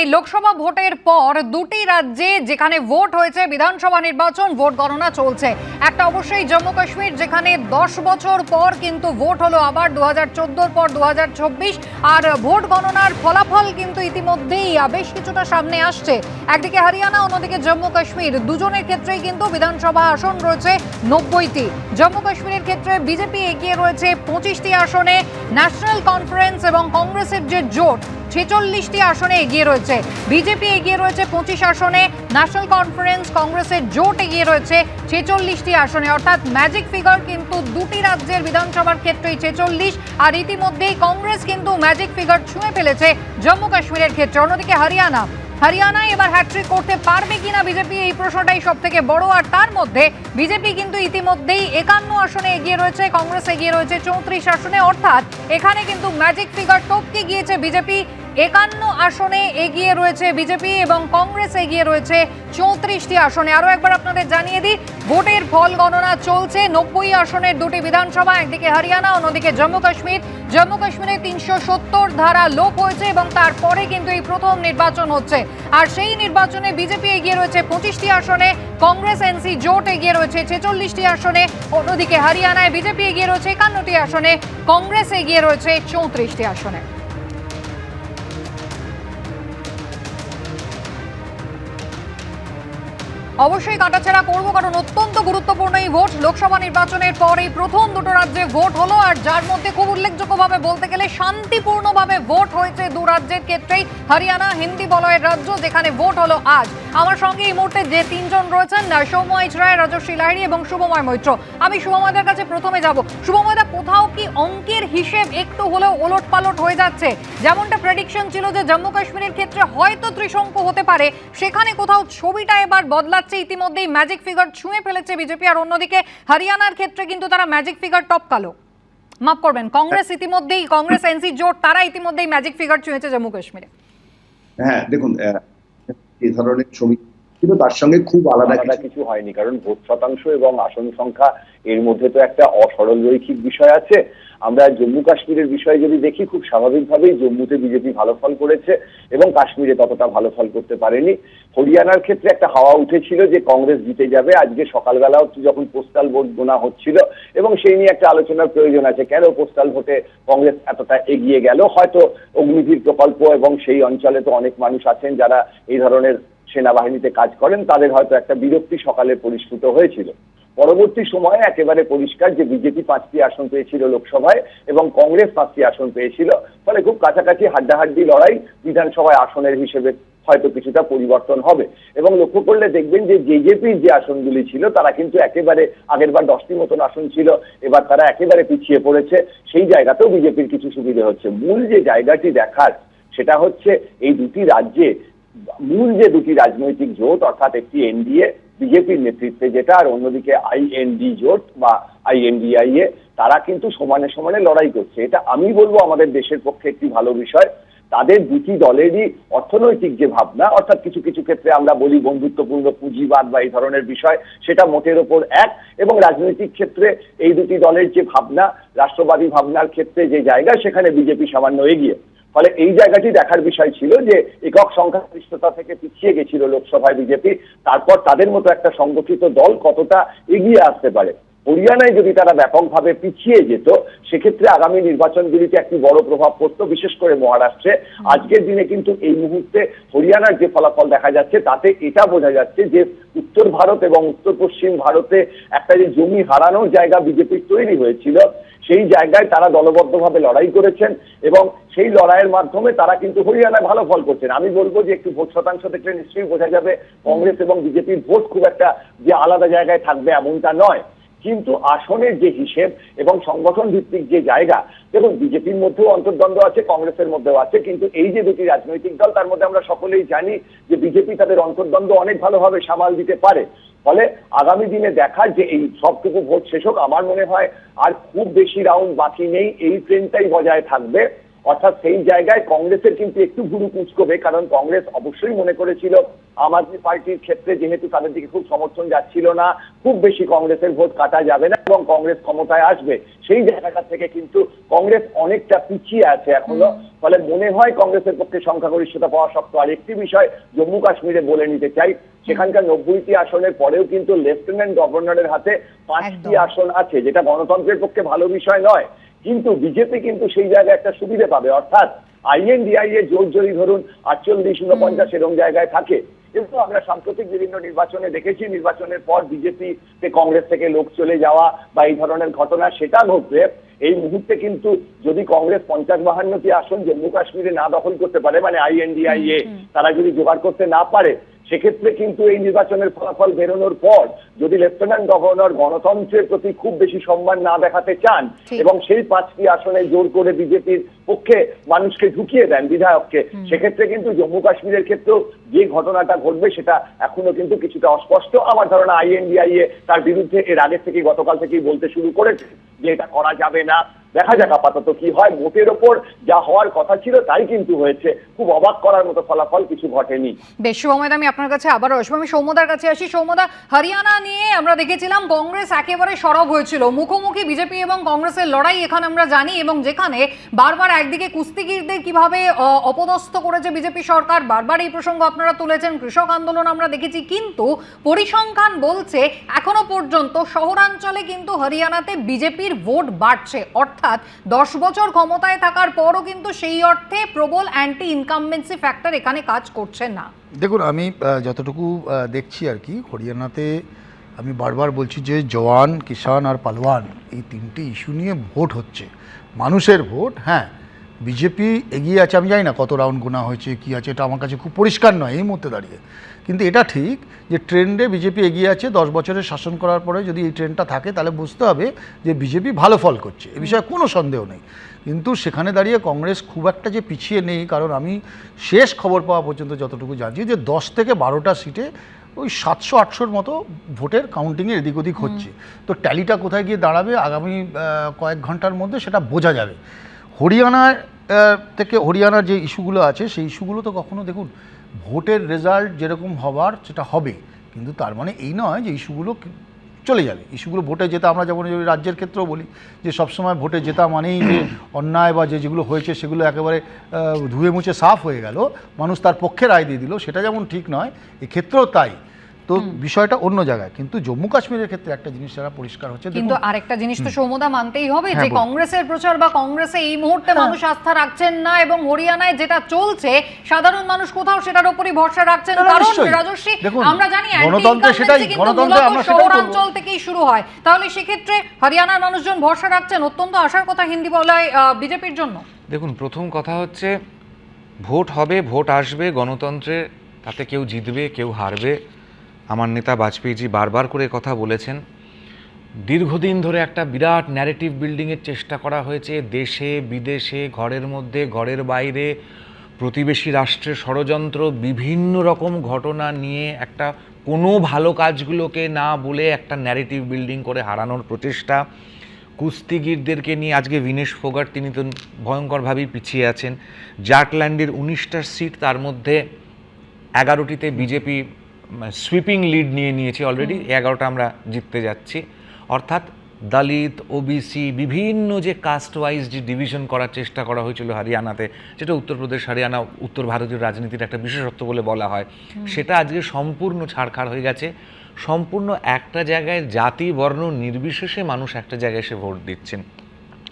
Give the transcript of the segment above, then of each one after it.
এই লোকসভা ভোটের পর দুটি রাজ্যে যেখানে ভোট হয়েছে, বিধানসভা নির্বাচন, ভোট গণনা চলছে। একটা অবশ্যই জম্মু কাশ্মীর, যেখানে দশ বছর পর কিন্তু ভোট হলো আবার দু হাজার পর দু আর ভোট গণনার ফলাফল কিন্তু ইতিমধ্যেই বেশ কিছুটা সামনে আসছে। একদিকে হরিয়ানা, অন্যদিকে জম্মু কাশ্মীর। দুজনের ক্ষেত্রেই কিন্তু বিধানসভা আসন রয়েছে নব্বইটি। জম্মু কাশ্মীরের ক্ষেত্রে বিজেপি এগিয়ে রয়েছে পঁচিশটি আসনে। ন্যাশনাল কনফারেন্স এবং কংগ্রেসের যে জোট ছেচল্লিশটি আসনে এগিয়ে রয়েছে। বিজেপি এগিয়ে রয়েছে পঁচিশ আসনে ন্যাশনাল কনফারেন্স কংগ্রেসের জোট এগিয়ে রয়েছে ছেচল্লিশটি আসনে। অর্থাৎ ম্যাজিক ফিগার কিন্তু দুটি রাজ্যের বিধানসভার ক্ষেত্রেই ছেচল্লিশ, আর ইতিমধ্যেই কংগ্রেস কিন্তু ম্যাজিক ফিগার ছুঁয়ে ফেলেছে জম্মু কাশ্মীরের ক্ষেত্রে। অন্যদিকে হরিয়ানা, হরিয়ানায় এবার হ্যাট্রিক করতে পারবে কিনা বিজেপি এই প্রশ্নটাই সব থেকে বড়, আর তার মধ্যে বিজেপি কিন্তু ইতিমধ্যেই একান্ন আসনে এগিয়ে রয়েছে কংগ্রেস এগিয়ে রয়েছে চৌত্রিশ আসনে। অর্থাৎ এখানে কিন্তু ম্যাজিক ফিগার টপকে গিয়েছে বিজেপি। একান্ন আসনে এগিয়ে রয়েছে বিজেপি এবং কংগ্রেস এগিয়ে রয়েছে চৌত্রিশটি আসনে। আরও একবার আপনাদের জানিয়ে দিই, ভোটের ফল গণনা চলছে। নব্বই আসনের দুটি বিধানসভা, একদিকে হরিয়ানা, অন্যদিকে জম্মু কাশ্মীর। জম্মু কাশ্মীরে তিনশো সত্তর ধারা লোপ হয়েছে এবং তারপরে কিন্তু এই প্রথম নির্বাচন হচ্ছে। আর সেই নির্বাচনে বিজেপি এগিয়ে রয়েছে পঁচিশটি আসনে, কংগ্রেস, এনসি জোট এগিয়ে রয়েছে ছেচল্লিশটি আসনে, অন্যদিকে হরিয়ানায় বিজেপি এগিয়ে রয়েছে একান্নটি আসনে, কংগ্রেস এগিয়ে রয়েছে চৌত্রিশটি আসনে। অবশ্যই কাটাছেড়া করব, কারণ অত্যন্ত গুরুত্বপূর্ণ এই ভোট। লোকসভা নির্বাচনের পর এই প্রথম দুটো রাজ্যে ভোট হলো, আর যার মধ্যে খুব উল্লেখযোগ্যভাবে বলতে গেলে শান্তিপূর্ণভাবে ভোট হয়েছে দু রাজ্যের ক্ষেত্রেই। হরিয়ানা, হিন্দি বলয়ের রাজ্য, যেখানে ভোট হলো আজ। আমার সঙ্গে এই মুহূর্তে যে তিনজন রয়েছেন সৌম্য এইচ রায় রাজশ্রী লাহিড়ী এবং শুভময় মৈত্র। আমি শুভময়দের কাছে প্রথমে যাব। শুভময়দা, কোথাও কি অঙ্কের হিসেব একটু হলেও ওলট পালট হয়ে যাচ্ছে? যেমনটা প্রেডিকশন ছিল যে জম্মু কাশ্মীরের ক্ষেত্রে হয়তো ত্রিশঙ্ক হতে পারে, সেখানে কোথাও ছবিটা এবার বদলাচ্ছে। ইতিমধ্যেই ম্যাজিক ফিগার ছুঁয়ে ফেলেছে বিজেপি। আর অন্যদিকে হরিয়ানার ক্ষেত্রে কিন্তু তারা ম্যাজিক ফিগার টপকালো মাফ করবেন কংগ্রেস ইতিমধ্যেই কংগ্রেস এনসি জোট তারা ইতিমধ্যেই ম্যাজিক ফিগার ছুঁয়েছে জম্মু কাশ্মীরে। হ্যাঁ দেখুন এই ধরনের সমীক্ষা ছিল তার সঙ্গে খুব আলাদা কিছু হয়নি কারণ ভোট শতাংশ এবং আসন সংখ্যা এর মধ্যে তো একটা অসরল রৈখিক বিষয় আছে। আমরা জম্মু কাশ্মীরের বিষয়ে যদি দেখি, খুব স্বাভাবিকভাবেই জম্মুতে বিজেপি ভালো ফল করেছে এবং কাশ্মীরে ততটা ভালো ফল করতে পারেনি। হরিয়ানার ক্ষেত্রে একটা হাওয়া উঠেছিল যে কংগ্রেস জিতে যাবে। আজকে সকালবেলাও যখন পোস্টাল ভোট গোনা হচ্ছিল এবং সেই নিয়ে একটা আলোচনার প্রয়োজন আছে, কেন পোস্টাল ভোটে কংগ্রেস এতটা এগিয়ে গেল? হয়তো অগ্নিবীর প্রকল্প এবং সেই অঞ্চলে তো অনেক মানুষ আছেন যারা এই ধরনের সেনাবাহিনীতে কাজ করেন, তাদের হয়তো একটা বিরক্তি সকালে পরিস্ফুট হয়েছিল। পরবর্তী সময়ে একেবারে পরিষ্কার যে বিজেপি পাঁচটি আসন পেয়েছিল লোকসভায় এবং কংগ্রেস পাঁচটি আসন পেয়েছিল, ফলে খুব কাছাকাছি হাড্ডাহাড্ডি লড়াই বিধানসভায় আসনের হিসেবে হয়তো কিছুটা পরিবর্তন হবে। এবং লক্ষ্য করলে দেখবেন যে জেজেপির যে আসনগুলি ছিল, তারা কিন্তু একেবারে আগের বার দশটি মতন আসন ছিল, এবার তারা একেবারে পিছিয়ে পড়েছে, সেই জায়গাতেও বিজেপির কিছু সুবিধা হচ্ছে। মূল যে জায়গাটি দেখার, সেটা হচ্ছে এই দুটি রাজ্যে, মূল যে দুটি রাজনৈতিক জোট, অর্থাৎ একটি এনডিএ বিজেপির নেতৃত্বে যেটা আর অন্যদিকে আইএনডি জোট বা আইএনডিআই এ তারা কিন্তু সমানে সমানে লড়াই করছে। এটা আমি বলব আমাদের দেশের পক্ষে একটি ভালো বিষয়। তাদের দুটি দলেরই অর্থনৈতিক যে ভাবনা, অর্থাৎ কিছু কিছু ক্ষেত্রে আমরা বলি বন্ধুত্বপূর্ণ পুঁজিবাদ বা এই ধরনের বিষয়, সেটা মোটের ওপর এক। এবং রাজনৈতিক ক্ষেত্রে এই দুটি দলের যে ভাবনা, রাষ্ট্রবাদী ভাবনার ক্ষেত্রে যে জায়গা, সেখানে বিজেপি সামান্য এগিয়ে। ফলে এই জায়গাটি দেখার বিষয় ছিল যে একক সংখ্যাগরিষ্ঠতা থেকে পিছিয়ে গেছিল লোকসভায় বিজেপি। তারপর তাদের মতো একটা সংগঠিত দল কতটা এগিয়ে আসতে পারে? হরিয়ানায় যদি তারা ব্যাপকভাবে পিছিয়ে যেত, সেক্ষেত্রে আগামী নির্বাচনগুলিতে একটি বড় প্রভাব পড়তো, বিশেষ করে মহারাষ্ট্রে। আজকের দিনে কিন্তু এই মুহূর্তে হরিয়ানার যে ফলাফল দেখা যাচ্ছে, তাতে এটা বোঝা যাচ্ছে যে উত্তর ভারত এবং উত্তর পশ্চিম ভারতে একটা যে জমি হারানোর জায়গা বিজেপির তৈরি হয়েছিল, সেই জায়গায় তারা দলবদ্ধভাবে লড়াই করেছেন এবং সেই লড়াইয়ের মাধ্যমে তারা কিন্তু হরিয়ানায় ভালো ফল করছেন। আমি বলব যে একটু ভোট শতাংশ দেখলে নিশ্চয়ই বোঝা যাবে, কংগ্রেস এবং বিজেপির ভোট খুব একটা যে আলাদা জায়গায় থাকবে এমনটা নয়। কিন্তু আসনের যে হিসেব এবং সংগঠন ভিত্তিক যে জায়গা, দেখুন, বিজেপির মধ্যেও অন্তর্দ্বন্দ্ব আছে, কংগ্রেসের মধ্যেও আছে, কিন্তু এই যে দুটি রাজনৈতিক দল, তার মধ্যে আমরা সকলেই জানি যে বিজেপি তাদের অন্তর্দ্বন্দ্ব অনেক ভালোভাবে সামাল দিতে পারে। ফলে আগামী দিনে দেখার যে এই সবটুকু ভোট শেষ হোক, আমার মনে হয় আর খুব বেশি রাউন্ড বাকি নেই, এই ট্রেনটাই বজায় থাকবে। অর্থাৎ সেই জায়গায় কংগ্রেসের কিন্তু একটু ভুরু কুচকবে কারণ কংগ্রেস অবশ্যই মনে করেছিল আম আদমি পার্টির ক্ষেত্রে যেহেতু তাদের দিকে খুব সমর্থন যাচ্ছিল না খুব বেশি কংগ্রেসের ভোট কাটা যাবে না এবং কংগ্রেস ক্ষমতায় আসবে। সেই জায়গাটা থেকে কিন্তু কংগ্রেস অনেকটা পিছিয়ে আছে এখনও। ফলে মনে হয় কংগ্রেসের পক্ষে সংখ্যাগরিষ্ঠতা পাওয়া শক্ত। আর একটি বিষয় জম্মু কাশ্মীরে বলে নিতে চাই সেখানকার নব্বইটি আসনের পরেও কিন্তু লেফটেন্যান্ট গভর্নরের হাতে পাঁচটি আসন আছে যেটা গণতন্ত্রের পক্ষে ভালো বিষয় নয়। কিন্তু বিজেপি কিন্তু সেই জায়গায় একটা সুবিধে পাবে। অর্থাৎ আইএনডিআই এর জোর জোরি ধরুন আটচল্লিশ উনপঞ্চাশ এরকম জায়গায় থাকে। কিন্তু আমরা সাম্প্রতিক বিভিন্ন নির্বাচনে দেখেছি নির্বাচনের পর বিজেপি কংগ্রেস থেকে লোক চলে যাওয়া বা এই ধরনের ঘটনা সেটা ঘটবে এই মুহূর্তে কিন্তু যদি কংগ্রেস পঞ্চাশ বাহান্নটি আসন জম্মু কাশ্মীরে না দখল করতে পারে মানে আইএনডিআই এ তারা যদি জোগাড় করতে না পারে সেক্ষেত্রে কিন্তু এই নির্বাচনের ফলাফল বেরোনোর পর যদি লেফটেন্যান্ট গভর্নর গণতন্ত্রের প্রতি খুব বেশি সম্মান না দেখাতে চান এবং সেই পাঁচটি আসনে জোর করে বিজেপির পক্ষে মানুষকে ঢুকিয়ে দেন বিধায়ককে। সেক্ষেত্রে কিন্তু জম্মু কাশ্মীরের ক্ষেত্রেও যে ঘটনাটা ঘটবে সেটা এখনও কিন্তু কিছুটা অস্পষ্ট। আমার ধারণা আইএনডিআই এ তার বিরুদ্ধে এর আগে থেকে গতকাল থেকেই বলতে শুরু করেছে যে এটা করা যাবে না। দেখা যাক আপাতত কি হয়। ভোটের ওপর যা হওয়ার কথা ছিল তাই কিন্তু হয়েছে। খুব অবাক করার মতো ফলাফল কিছু ঘটেনি। বেশ শুভময়দা আমি আপনার কাছে আবার আসব। আমি সৌম্যদার কাছে আসি। সৌম্যদা হরিয়ানা নিয়ে আমরা দেখেছিলাম কংগ্রেস একেবারে সরব হয়েছিল। মুখোমুখি বিজেপি এবং কংগ্রেসের লড়াই এখানে আমরা জানি এবং যেখানে বারবার একদিকে কুস্তিগিরদের কীভাবে অপদস্থ করেছে বিজেপি সরকার, বারবার এই প্রসঙ্গ আপনারা তুলেছেন, কৃষক আন্দোলন আমরা দেখেছি, কিন্তু পরিসংখ্যান বলছে এখনও পর্যন্ত শহরাঞ্চলে কিন্তু হরিয়ানাতে বিজেপির ভোট বাড়ছে। অর্থাৎ দশ বছর ক্ষমতায় থাকার পরও কিন্তু সেই অর্থে প্রবল অ্যান্টি ইনকামবেন্সি ফ্যাক্টর এখানে কাজ করছে না। দেখুন, আমি যতটুকু দেখছি আর কি, হরিয়ানাতে আমি বারবার বলছি যে জওয়ান কিষান আর পালোয়ান এই তিনটি ইস্যু নিয়ে ভোট হচ্ছে। মানুষের ভোট হ্যাঁ বিজেপি এগিয়ে আছে আমি জানি না কত রাউন্ড গোনা হয়েছে কি আছে এটা আমার কাছে খুব পরিষ্কার নয় এই মুহূর্তে দাঁড়িয়ে। কিন্তু এটা ঠিক যে ট্রেন্ডে বিজেপি এগিয়ে আছে দশ বছরের শাসন করার পরে যদি এই ট্রেন্ডটা থাকে তাহলে বুঝতে হবে যে বিজেপি ভালো ফল করছে এ বিষয়ে কোনো সন্দেহ নেই। কিন্তু সেখানে দাঁড়িয়ে কংগ্রেস খুব একটা যে পিছিয়ে নেই কারণ আমি শেষ খবর পাওয়া পর্যন্ত যতটুকু জানছি যে দশ থেকে বারোটা সিটে ওই সাতশো আটশোর মতো ভোটের কাউন্টিংয়ের এদিক ওদিক হচ্ছে। তো ট্যালিটা কোথায় গিয়ে দাঁড়াবে আগামী কয়েক ঘণ্টার মধ্যে সেটা বোঝা যাবে। হরিয়ানার আহ, থেকে হরিয়ানার যে ইস্যুগুলো আছে সেই ইস্যুগুলো তো কখনো দেখুন ভোটের রেজাল্ট যেরকম হবার সেটা হবে কিন্তু তার মানে এই নয় যে ইস্যুগুলো চলে যাবে। ইস্যুগুলো ভোটে জেতা আমরা যেমন রাজ্যের ক্ষেত্রেও বলি যে সবসময় ভোটে জেতা মানেই যে অন্যায় বা যে যেগুলো হয়েছে সেগুলো একেবারে ধুয়ে মুছে সাফ হয়ে গেল মানুষ তার পক্ষে রায় দিয়ে দিল সেটা যেমন ঠিক নয় এক্ষেত্রেও তাই। তো বিষয়টা অন্য জায়গায়। কিন্তু জম্মু কাশ্মীরের ক্ষেত্রে একটা জিনিস যারা পরিষ্কার হচ্ছে কিন্তু আরেকটা জিনিস তো সৌমদা মানতেই হবে হ্যাঁ, যে কংগ্রেসের প্রচার বা কংগ্রেসে এই মুহূর্তে মানুষ আস্থা রাখছেন না এবং হরিয়ানায় যেটা চলছে সাধারণ মানুষ কোথাও সেটার উপরই ভরসা রাখছেন। কারণ রাজস্বী আমরা জানি গণতন্ত্রে সেটাই, গণতন্ত্রে আমরা। শহরাঞ্চল থেকেই শুরু হয়। তাহলে সেক্ষেত্রে হরিয়ানার মানুষজন ভরসা রাখছেন অত্যন্ত আশার কথা হিন্দি বলায় বিজেপির জন্য। দেখুন প্রথম কথা হচ্ছে ভোট হবে ভোট আসবে গণতন্ত্রে তাতে কেউ জিতবে কেউ হারবে। আমার নেতা বাজপেয়ীজি বারবার করে কথা বলেছেন, দীর্ঘদিন ধরে একটা বিরাট ন্যারেটিভ বিল্ডিংয়ের চেষ্টা করা হয়েছে, দেশে, বিদেশে, ঘরের মধ্যে, ঘরের বাইরে, প্রতিবেশী রাষ্ট্রের ষড়যন্ত্র, বিভিন্ন রকম ঘটনা নিয়ে একটা কোনো ভালো কাজগুলোকে না বলে একটা ন্যারেটিভ বিল্ডিং করে হারানোর প্রচেষ্টা। কুস্তিগিরদেরকে নিয়ে আজকে বিনেশ ফোগাট, তিনি তো ভয়ঙ্করভাবেই পিছিয়ে আছেন। জাটল্যান্ডের উনিশটা সিট, তার মধ্যে এগারোটিতে বিজেপি সুইপিং লিড নিয়ে নিয়েছি অলরেডি এগারোটা আমরা জিততে যাচ্ছি। অর্থাৎ দলিত ওবিসি বিভিন্ন যে কাস্ট ওয়াইজ যে ডিভিশন করার চেষ্টা করা হয়েছিল হরিয়ানাতে যেটা উত্তরপ্রদেশ হরিয়ানা উত্তর ভারতীয় রাজনীতির একটা বিশেষত্ব বলে বলা হয় সেটা আজকে সম্পূর্ণ ছাড়খাড় হয়ে গেছে। সম্পূর্ণ একটা জায়গায় জাতি বর্ণ নির্বিশেষে মানুষ একটা জায়গায় এসে ভোট দিচ্ছেন।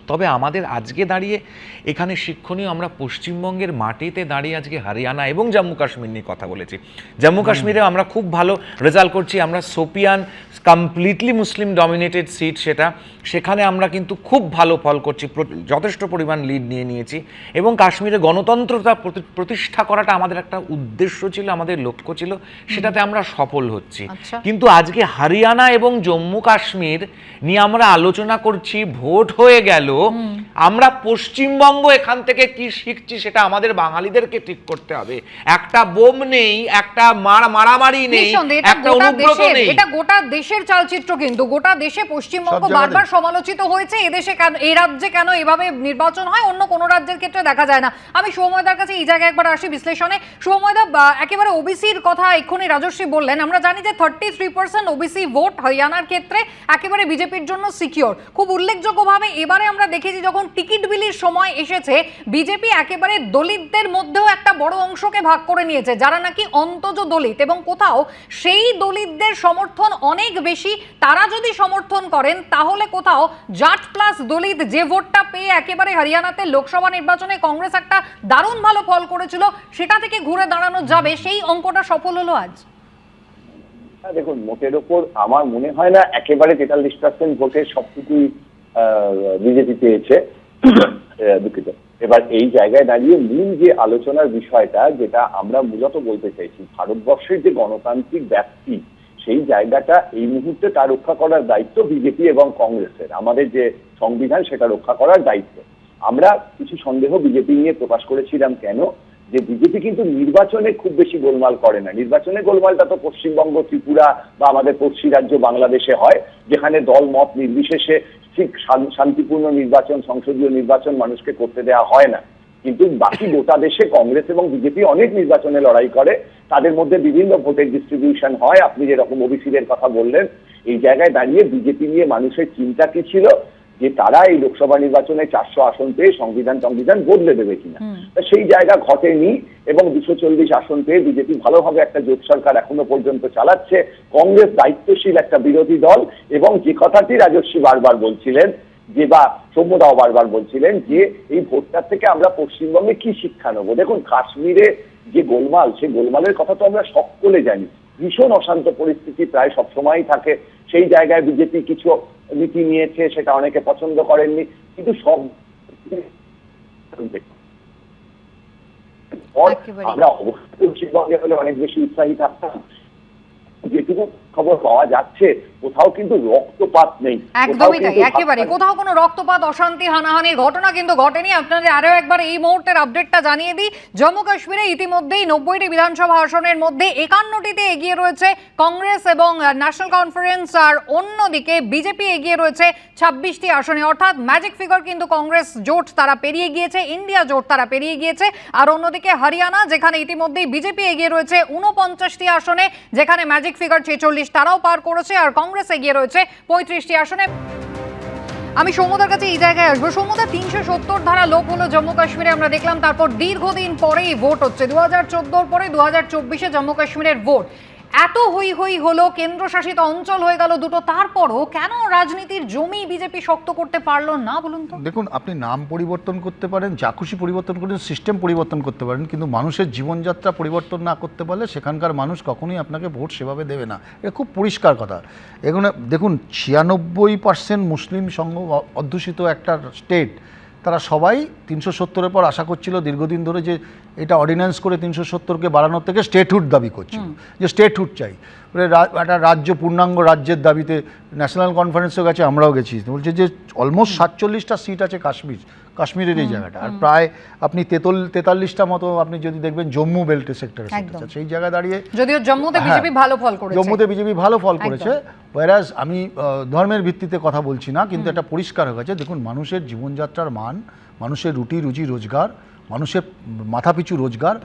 তবে আমাদের আজকে দাঁড়িয়ে এখানে শিক্ষণীয় আমরা পশ্চিমবঙ্গের মাটিতে দাঁড়িয়ে আজকে হরিয়ানা এবং জম্মু কাশ্মীর নিয়ে কথা বলেছি। জম্মু কাশ্মীরে আমরা খুব ভালো রেজাল্ট করছি। আমরা Shopian completely Muslim dominated seat সেটা। সেখানে আমরা কিন্তু খুব ভালো ফল করছি। যথেষ্ট পরিমাণ লিড নিয়ে নিয়েছি এবং কাশ্মীরে গণতন্ত্রতা প্রতি- প্রতিষ্ঠা করাটা আমাদের একটা উদ্দেশ্য ছিল আমাদের লক্ষ্য ছিল। সেটাতে আমরা সফল হচ্ছি। আচ্ছা। কিন্তু আজকে হরিয়ানা এবং জম্মু কাশ্মীর নিয়ে আমরা আলোচনা করছি ভোট হয়ে গেল। আমরা পশ্চিমবঙ্গ এখান থেকে কি শিখছি সেটা আমাদের বাঙালিদেরকে ঠিক করতে হবে। একটা বোম নেই একটা মার মারামারি নেই একটা অনুব্রত নেই। এটা গোটা দেশের চালচিত্র কিন্তু। গোটা দেশে পশ্চিমবঙ্গ বারবার সমালোচিত হয়েছে এদেশে কেন এই রাজ্যে কেন এভাবে নির্বাচন হয় অন্য কোনো রাজ্যের ক্ষেত্রে দেখা যায় না। আমি শুভময়দার কাছে এই জায়গায় একবার আসি বিশ্লেষণে। শুভময়দা বা, একেবারে ওবিসির কথা এক্ষুনি রাজস্বী বললেন আমরা জানি যে thirty three percent OBC vote হরিয়ানার ক্ষেত্রে একেবারে বিজেপির জন্য সিকিওর খুব উল্লেখযোগ্যভাবে এবারে আমরা দেখেছি যখন টিকিট বিলির সময় এসেছে বিজেপি একেবারে দলিতদের মধ্যেও একটা বড় অংশকে ভাগ করে নিয়েছে যারা নাকি অন্তজ দলিত। এবং কোথাও সেই দলিতদের সমর্থন অনেক বেশি তারা যদি সমর্থন করেন তাহলে কোথাও জাট প্লাস দলিত যে ভোটটা পেয়ে একেবারে হরিয়ানাতে লোকসভা নির্বাচনে কংগ্রেস একটা দারুণ ভালো ফল করেছিল সেটা থেকে ঘুরে দাঁড়ানো যাবে সেই অঙ্কটা সফল হলো আজ। হ্যাঁ, দেখুন মোটের ওপর আমার মনে হয় না একেবারে তেতাল্লিশ পার্সেন্ট ভোটের সবটুকুই বিজেপি পেয়েছে। দুঃখিত। এবার এই জায়গায় দাঁড়িয়ে মূল যে আলোচনার বিষয়টা, যেটা আমরা মূলত বলতে চাইছি, ভারতবর্ষের যে গণতান্ত্রিক ব্যাপ্তি, সেই জায়গাটা এই মুহূর্তে তা রক্ষা করার দায়িত্ব বিজেপি এবং কংগ্রেসের। আমাদের যে সংবিধান, সেটা রক্ষা করার দায়িত্ব। আমরা কিছু সন্দেহ বিজেপি নিয়ে প্রকাশ করেছিলাম কেন? যে বিজেপি কিন্তু নির্বাচনে খুব বেশি গোলমাল করে না। নির্বাচনে গোলমালটা তো পশ্চিমবঙ্গ, ত্রিপুরা বা আমাদের পড়শি রাজ্য বাংলাদেশে হয়, যেখানে দল, মত নির্বিশেষে ঠিক শান্তিপূর্ণ নির্বাচন, সংসদীয় নির্বাচন মানুষকে করতে দেওয়া হয় না। কিন্তু বাকি গোটা দেশে কংগ্রেস এবং বিজেপি অনেক নির্বাচনে লড়াই করে। তাদের মধ্যে বিভিন্ন ভোটের ডিস্ট্রিবিউশন হয়। আপনি যেরকম ওবিসিদের কথা বললেন, এই জায়গায় দাঁড়িয়ে বিজেপি নিয়ে মানুষের চিন্তা কি ছিল? যে তারা এই লোকসভা নির্বাচনে চারশো আসন পেয়ে সংবিধান সংবিধান বদলে দেবে কিনা। তা সেই জায়গা ঘটেনি এবং দুশো চল্লিশ আসন পেয়ে বিজেপি ভালোভাবে একটা জোট সরকার এখনও পর্যন্ত চালাচ্ছে। কংগ্রেস দায়িত্বশীল একটা বিরোধী দল এবং যে কথাটি রাজস্বী বারবার বলছিলেন যে বা সৌম্যদাও বারবার বলছিলেন যে এই ভোটটার থেকে আমরা পশ্চিমবঙ্গে কি শিক্ষা নেব? দেখুন কাশ্মীরে যে গোলমাল সেই গোলমালের কথা তো আমরা সকলে জানি। ভীষণ অশান্ত পরিস্থিতি প্রায় সবসময়ই থাকে। সেই জায়গায় বিজেপি কিছু নীতি নিয়েছে সেটা অনেকে পছন্দ করেননি কিন্তু সব। আমরা অবশ্যই পশ্চিমবঙ্গে হলে অনেক বেশি উৎসাহী থাকতাম যেটুকু খবর পাওয়া যাচ্ছে কোথাও কিন্তু রক্তপাত নেই। একদমই তাই একেবারে। কোথাও কোনো রক্তপাত অশান্তি হানাহানির ঘটনা কিন্তু ঘটেনি। আপনাদের আরও একবার এই মুহূর্তের আপডেটটা জানিয়ে দিই। জম্মু কাশ্মীরে ইতিমধ্যেই নব্বইটি বিধানসভা আসনের মধ্যে একান্নটিতে এগিয়ে রয়েছে কংগ্রেস এবং ন্যাশনাল কনফারেন্স আর অন্যদিকে বিজেপি এগিয়ে রয়েছে ছাব্বিশটি আসনে। অর্থাৎ ম্যাজিক ফিগার কিন্তু কংগ্রেস জোট তারা পেরিয়ে গিয়েছে ইন্ডিয়া জোট তারা পেরিয়ে গিয়েছে। আর অন্যদিকে হরিয়ানা যেখানে ইতিমধ্যেই বিজেপি এগিয়ে রয়েছে উনপঞ্চাশটি আসনে যেখানে ম্যাজিক ফিগার ছেচল্লিশ তারাও পার করেছে আর কংগ্রেস এগিয়ে রয়েছে পঁয়ত্রিশটি আসনে। আমি সমুদার কাছে এই জায়গায় আসব। সৌমদা তিনশো সত্তর ধারা লোক হলো জম্মু কাশ্মীরে, আমরা দেখলাম। তারপর দীর্ঘদিন পরেই ভোট হচ্ছে। দু হাজার চোদ্দোর পরে দু হাজার চব্বিশে জম্মু কাশ্মীরের ভোট। এত হই হই হলো, কেন্দ্রশাসিত অঞ্চল হয়ে গেল দুটো, তারপরও কেন রাজনীতির জমি বিজেপি শক্ত করতে পারল না বলুন তো? দেখুন, আপনি নাম পরিবর্তন করতে পারেন, যা খুশি পরিবর্তন করতে সিস্টেম পরিবর্তন করতে পারেন, কিন্তু মানুষের জীবনযাত্রা পরিবর্তন না করতে পারলে সেখানকার মানুষ কখনোই আপনাকে ভোট সেভাবে দেবে না। এটা খুব পরিষ্কার কথা। এখানে দেখুন, ছিয়ানব্বই পার্সেন্ট মুসলিম সংঘ অধ্যুষিত একটা স্টেট তারা সবাই তিনশো সত্তরের পর আশা করছিল দীর্ঘদিন ধরে যে এটা অর্ডিন্যান্স করে তিনশো সত্তরকে বাড়ানোর থেকে স্টেটহুড দাবি করছিল। যে স্টেটহুড চাই। একটা রাজ্য পূর্ণাঙ্গ রাজ্যের দাবিতে ন্যাশনাল কনফারেন্সের গেছে আমরাও গেছি। বলছে যে অলমোস্ট সাতচল্লিশটা সিট আছে কাশ্মীর। কাশ্মীরের এই জায়গাটা। আর প্রায় আপনি তেতল তেতাল্লিশটা মতো আপনি যদি দেখবেন জম্মু বেল্ট সেক্টরে সেই জায়গায় দাঁড়িয়ে যদিও জম্মুতে হ্যাঁ। বিজেপি ভালো ফল করেছে। জম্মুতে বিজেপি ভালো ফল করেছে। ওয়ারাজ আমি ধর্মের ভিত্তিতে কথা বলছি না কিন্তু এটা পরিষ্কার হয়ে গেছে। দেখুন মানুষের জীবনযাত্রার মান মানুষের রুটি রুজি রোজগার মানুষের মাথাপিছু রোজগার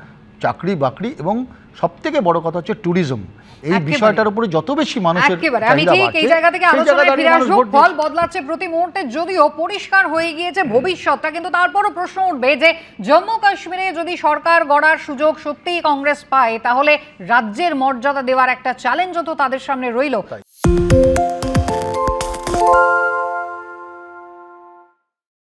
চাকরি বাকরি এবং সব থেকে বড় কথা হচ্ছে ট্যুরিজম এই বিষয়টার উপরে যত বেশি মানুষের আমি ঠিক এই জায়গা থেকে আলোচনায় ফিরে আসব। ফল বদলাচ্ছে প্রতি মুহূর্তে যদিও পরিষ্কার হয়ে গিয়েছে ভবিষ্যৎটা কিন্তু তারপরও প্রশ্ন উঠবে যে জম্মু কাশ্মীরে যদি সরকার গড়ার সুযোগ সত্যিই কংগ্রেস পায় তাহলে রাজ্যের মর্যাদা দেওয়ার একটা চ্যালেঞ্জও তো তাদের সামনে রইল।